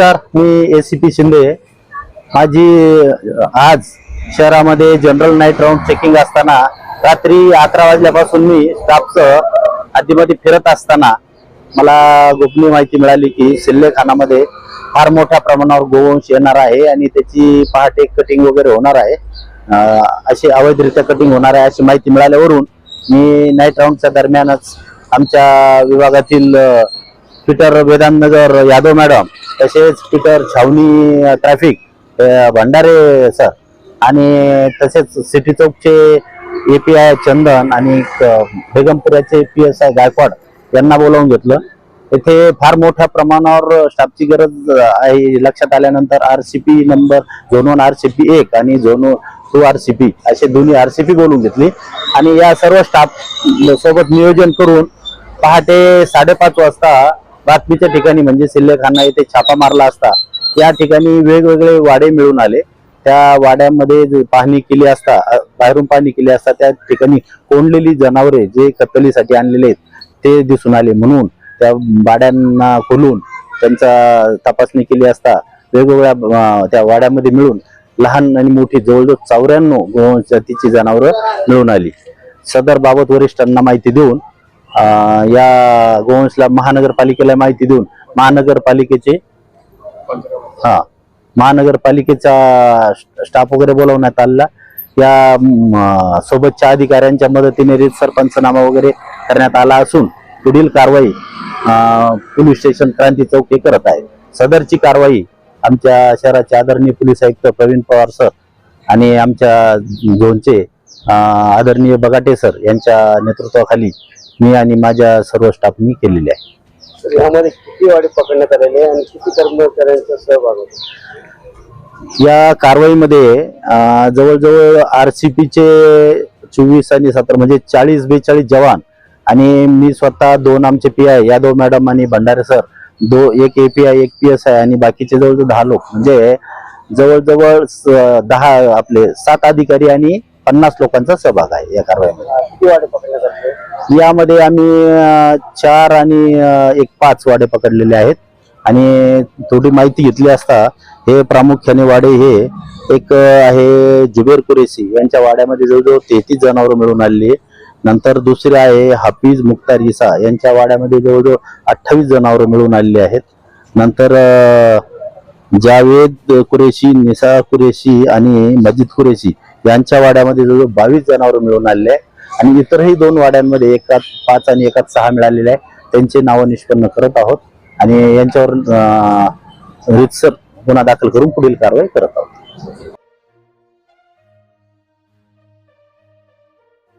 नमस्कार मी A C P Shinde. माझी आज शहरामध्ये जनरल नाईट राऊंड चेकिंग असताना रात्री अकरा वाजल्यापासून मी स्टाफचं आधीमध्ये फिरत असताना मला गोपनीय माहिती मिळाली की सिल्लेखानामध्ये फार मोठ्या प्रमाणावर गोवंश येणार आहे आणि त्याची पहाटे कटिंग वगैरे होणार आहे. अशी अवैधरित्या कटिंग होणार आहे अशी माहिती मिळाल्यावरून मी नाईट राऊंडच्या दरम्यानच आमच्या विभागातील अ, पीटर वेदांतनगर यादव मॅडम तसेच पीटर छावणी ट्रॅफिक भंडारे सर आणि तसेच सिटी चौकचे ए पी आय चंदन आणि बेगमपुऱ्याचे पी एस आय गायकवाड यांना बोलावून घेतलं. येथे फार मोठ्या प्रमाणावर स्टाफची गरज uh, आहे. लक्षात आल्यानंतर R C P number zone one R C P एक आणि zone two R C P असे दोन्ही आर सी पी बोलून घेतली. आणि या सर्व स्टाफ सोबत नियोजन करून पहाटे साडेपाच वाजता बातमीच्या ठिकाणी म्हणजे सिल्लेखाना येथे छापा मारला असता या ठिकाणी वेगवेगळे वाडे मिळून आले. त्या वाड्यामध्ये जे पाहणी केली असता बाहेरून पाहणी केली असता त्या ठिकाणी कोंडलेली जनावरे जे कत्तलीसाठी आणलेले आहेत ते दिसून आले. म्हणून त्या वाड्यांना खोलून त्यांचा तपासणी केली असता वेगवेगळ्या त्या वाड्यामध्ये मिळून लहान आणि मोठी जवळजवळ चौऱ्याण्णव गोवंश जातीची जनावरं मिळून आली. सदर बाबत वरिष्ठांना माहिती देऊन या गोवंशला महानगरपालिकेला माहिती देऊन महानगरपालिकेचे हा महानगरपालिकेचा स्टाफ वगैरे बोलवण्यात आला या सोबतच्या अधिकाऱ्यांच्या मदतीने रीत सरपंचनामा वगैरे करण्यात आला असून पुढील कारवाई पोलीस स्टेशन क्रांती चौक हे करत आहे. सदरची कारवाई आमच्या शहराचे आदरणीय पोलीस आयुक्त प्रवीण पवार सर आणि आमच्या झोनचे आदरणीय बगाटे सर यांच्या नेतृत्वाखाली मी आणि माझ्या सर्व स्टाफनी केलेली आहे. तर यामध्ये किती वाडी पकडण्यात आलेले आहे आणि किती कर्मचाऱ्यांचा सहभाग होता? या कारवाईमध्ये अं, जवळजवळ आर सी पीचे चोवीस आणि सतरा म्हणजे चाळीस बेचाळीस जवान आणि मी स्वतः दोन आमचे पी आय यादव मॅडम आणि भंडारे सर दो एक ए पी आय एक पी एस आय आणि बाकीचे जवळजवळ दहा लोक. म्हणजे जवळजवळ स- दहा आपले सात अधिकारी आणि पन्नास लोकांचा सहभाग आहे या कारवाईमध्ये. यामध्ये आम्ही चार आणि एक पाच वाडे पकडलेले आहेत. आणि थोडी माहिती घेतली असता हे प्रामुख्याने वाडे हे एक आहे जुबेर कुरेशी. यांच्या वाड्यामध्ये जवळजवळ तेहतीस जनावरं मिळून आलेली आहे नंतर दुसरे आहे हाफिज मुख्तार इसा. यांच्या वाड्यामध्ये जवळजवळ अठ्ठावीस जनावरं मिळून आलेली आहेत. नंतर जावेद कुरेशी निसा कुरेशी आणि मजिद कुरेशी यांच्या वाड्यामध्ये जवळजवळ बावीस जनावरं मिळून आलेले आहे आणि इतरही दोन वाड्यांमध्ये एकात पाच आणि एकात सहा मिळालेले आहे त्यांचे नावं निष्पन्न करत आहोत. आणि यांच्यावर रितसर गुन्हा दाखल करून पुढील कारवाई करत आहोत.